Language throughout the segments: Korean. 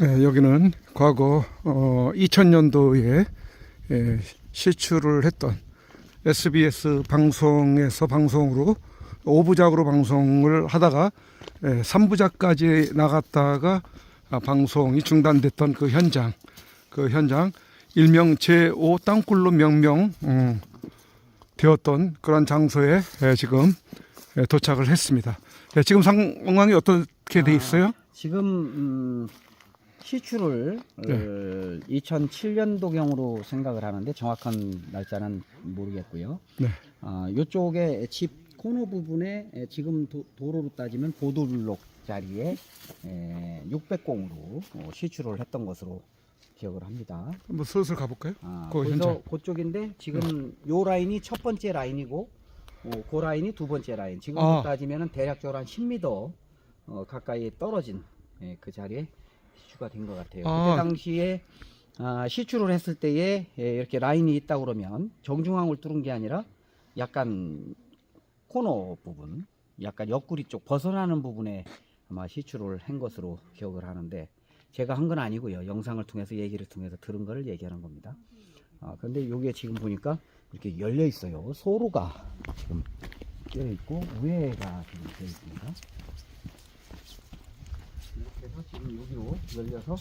네, 여기는 과거 어, 2000년도에 예, 시출을 했던 SBS 방송에서 방송으로 5부작으로 방송을 하다가 예, 3부작까지 나갔다가 아, 방송이 중단됐던 그 현장, 그 현장 일명 제5 땅굴로 명명 음, 되었던 그런 장소에 예, 지금 예, 도착을 했습니다. 예, 지금 상황이 어떻게 돼 있어요? 지금 음, 시추를 네. 어, 2007년도경으로 생각을 하는데 정확한 날짜는 모르겠고요. 네. 아, 이쪽에 집 코너 부분에 에, 지금 도, 도로로 따지면 보도블록 자리에 600공으로 어, 시추를 했던 것으로 기억을 합니다. 한번 슬슬 가볼까요? 아, 그 그래서. 그쪽인데 지금 요 라인이 첫 번째 라인이고 어, 그 라인이 두 번째 라인. 지금 아. 따지면은 대략적으로 한 10m 어, 가까이 떨어진 예, 그 자리에 시추가 된 것 같아요. 아. 그때 당시에 아, 시추를 했을 때에 예, 이렇게 라인이 있다 그러면 정중앙을 뚫은 게 아니라 약간 코너 부분, 약간 옆구리 쪽 벗어나는 부분에 아마 시추를 한 것으로 기억을 하는데 제가 한 건 아니고요. 영상을 통해서 얘기를 통해서 들은 거를 얘기하는 겁니다. 아, 근데 요게 지금 보니까 이렇게 열려 있어요. 소로가 지금 껴 있고 위에가 지금 껴 있습니다. 해서 지금 여기로 열려서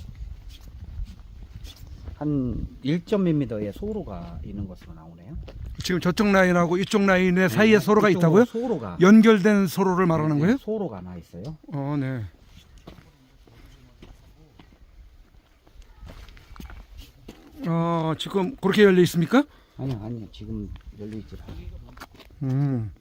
한 1점 몇 미터의 소로가 있는 것으로 나오네요. 지금 저쪽 라인하고 이쪽 라인의 사이에 소로가 이쪽으로 있다고요? 소로가 연결된 소로를 말하는 네, 거예요? 소로가 나 있어요. 어, 네. 어, 지금 그렇게 열려 있습니까? 아니요, 아니요. 지금 열려 있지 않아요. 음.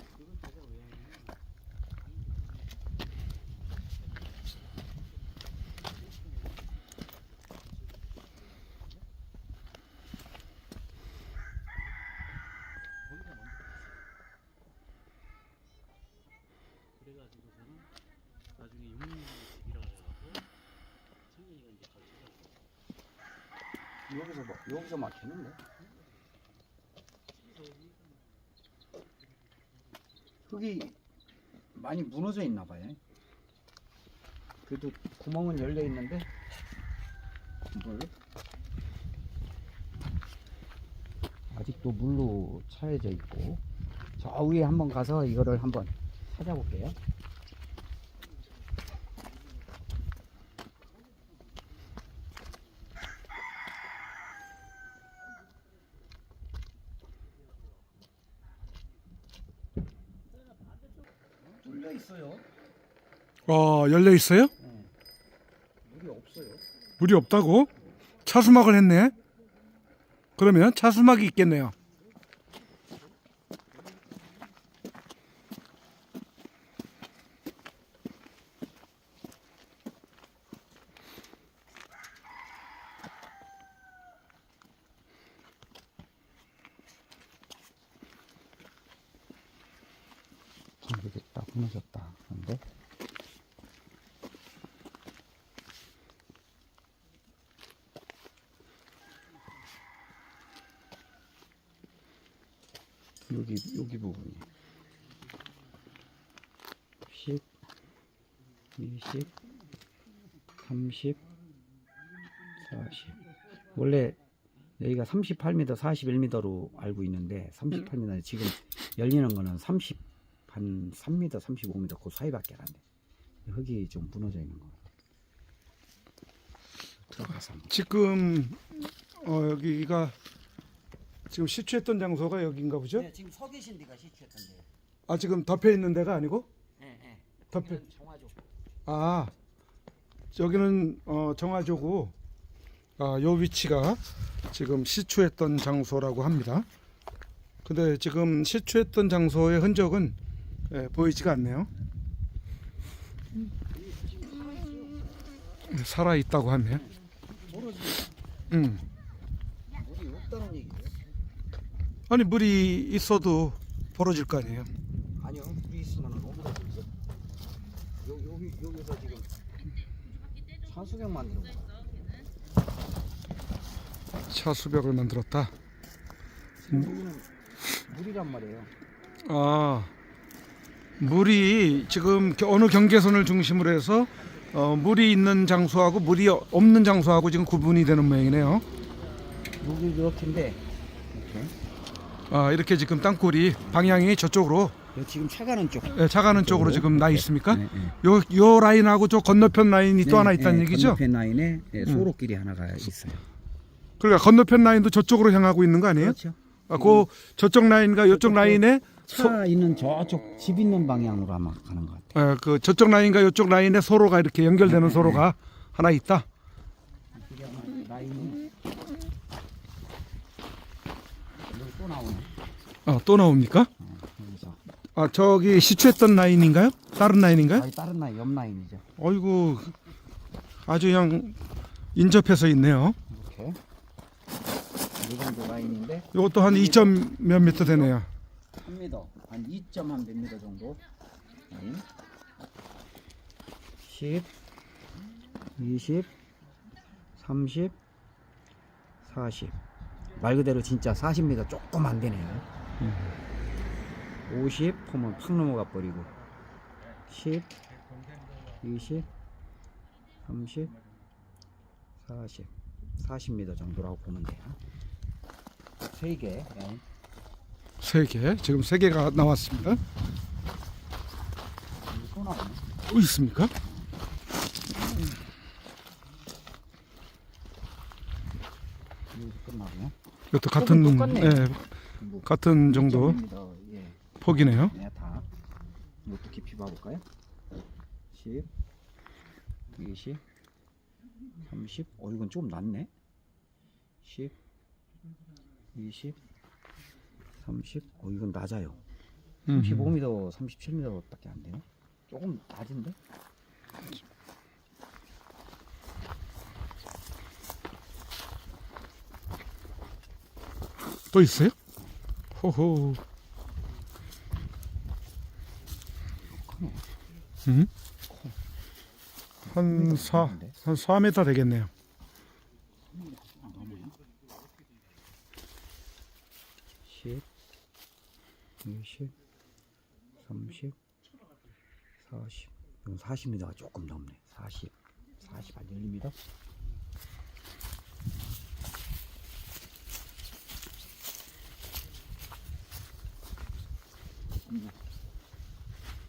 여기서 막 여기서 막히는데. 흙이 많이 무너져 있나 봐요. 그래도 구멍은 열려 있는데 물 아직도 물로 차여져 있고 저 위에 한번 가서 이거를 한번 찾아볼게요. 뚫려 있어요. 어, 열려 있어요? 물이 없어요. 물이 없다고? 차수막을 했네. 그러면 차수막이 있겠네요. 딱 무너졌다. 근데 여기 여기 부분이 10, 20, 30, 40 원래 여기가 38m, 41m로 알고 있는데 38m 지금 열리는 거는 30, 한 3m, 35m 그 사이밖에 안 돼. 흙이 좀 무너져 있는 거. 들어가서 한번. 지금 어, 여기가 지금 시추했던 장소가 여기인가 보죠? 네, 지금 서 계신 데가 시추했던데. 아, 지금 덮여 있는 데가 아니고 네, 네. 덮여 정화조. 아, 여기는 어, 정화조고 아, 요 위치가 지금 시추했던 장소라고 합니다. 근데 지금 시추했던 장소의 흔적은 예, 보이지가 않네요. 살아 있다고 하면. 음. 아니 물이 있어도 벌어질 거 아니에요. 아니요, 물이 있으면. 여 여기 여기서 지금 만드는 거. 차수벽을 만들었다. 지금 여기는 물이란 말이에요. 아, 물이 지금 겨- 어느 경계선을 중심으로 해서 어, 물이 있는 장소하고 물이 없는 장소하고 지금 구분이 되는 모양이네요. 여기 이렇게인데 이렇게 아, 이렇게 지금 땅굴이 방향이 저쪽으로 여기 지금 차 가는 쪽. 예, 차가는 쪽으로 지금 나 있습니까? 네, 네. 요, 요 라인하고 저 건너편 라인이 또 네, 하나 있다는 네, 얘기죠? 건너편 라인에 네, 소로길이 하나가 있어요. 그러니까 건너편 라인도 저쪽으로 향하고 있는 거 아니에요? 그렇죠. 아, 그 저쪽 라인과 이쪽 라인에 차 있는 저쪽 집 있는 방향으로 아마 가는 것 같아요. 어, 그 저쪽 라인과 이쪽 라인에 소로가 이렇게 연결되는 소로가 하나 있다. 또 나오네. 어, 또 나옵니까? 아, 저기 시추했던 라인인가요? 다른 라인인가요? 아니 다른 라인 옆 라인이죠. 어이구, 아주 그냥 인접해서 있네요. 이렇게 이 정도 라인인데 이것도 한 2점 몇 미터 되네요. 3m 한 2.1몇 미터 정도? 라인 10 20 30 40 말 그대로 진짜 40m 조금 안 되네요. 50 하면 팍 넘어가 버리고 10 20 30 40 40m 정도라고 보면 돼요. 3개 라인 세 개, 지금 세 개가 나왔습니다. 또 있습니까? 이것도 같은. 예, 뭐 같은 정도 2.5m, 예. 폭이네요. 네, 다. 이것도 깊이 봐볼까요? 10, 20, 30. 어, 이건 좀 낮네. 10, 20, 30. 어, 이건 낮아요. 음. 15m, 37m밖에 안 돼요. 조금 낮은데? 또 있어요? 호호. 음? 한 4, 한 4m 되겠네요. 20, 30, 40. 이건 40m가 조금 넘네. 40, 40 안 열립니다.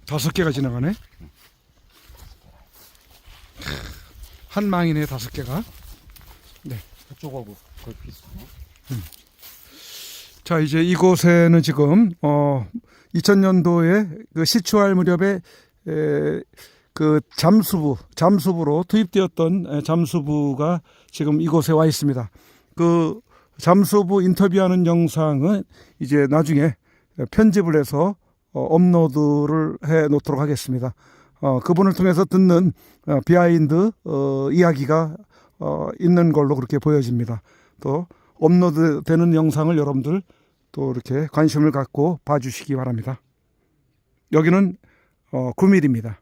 다섯 개가 지나가네. 한 망이네 다섯 개가. 네. 그쪽하고 거의 비슷하네. 음. 자, 이제 이곳에는 지금, 어, 2000년도에 그 시추할 무렵에, 에, 그 잠수부, 잠수부로 투입되었던 에, 잠수부가 지금 이곳에 와 있습니다. 그 잠수부 인터뷰하는 영상은 이제 나중에 편집을 해서 어, 업로드를 해 놓도록 하겠습니다. 어, 그분을 통해서 듣는 어, 비하인드 어, 이야기가 어, 있는 걸로 그렇게 보여집니다. 또 업로드 되는 영상을 여러분들 또 이렇게 관심을 갖고 봐주시기 바랍니다. 여기는 어, 9mm입니다.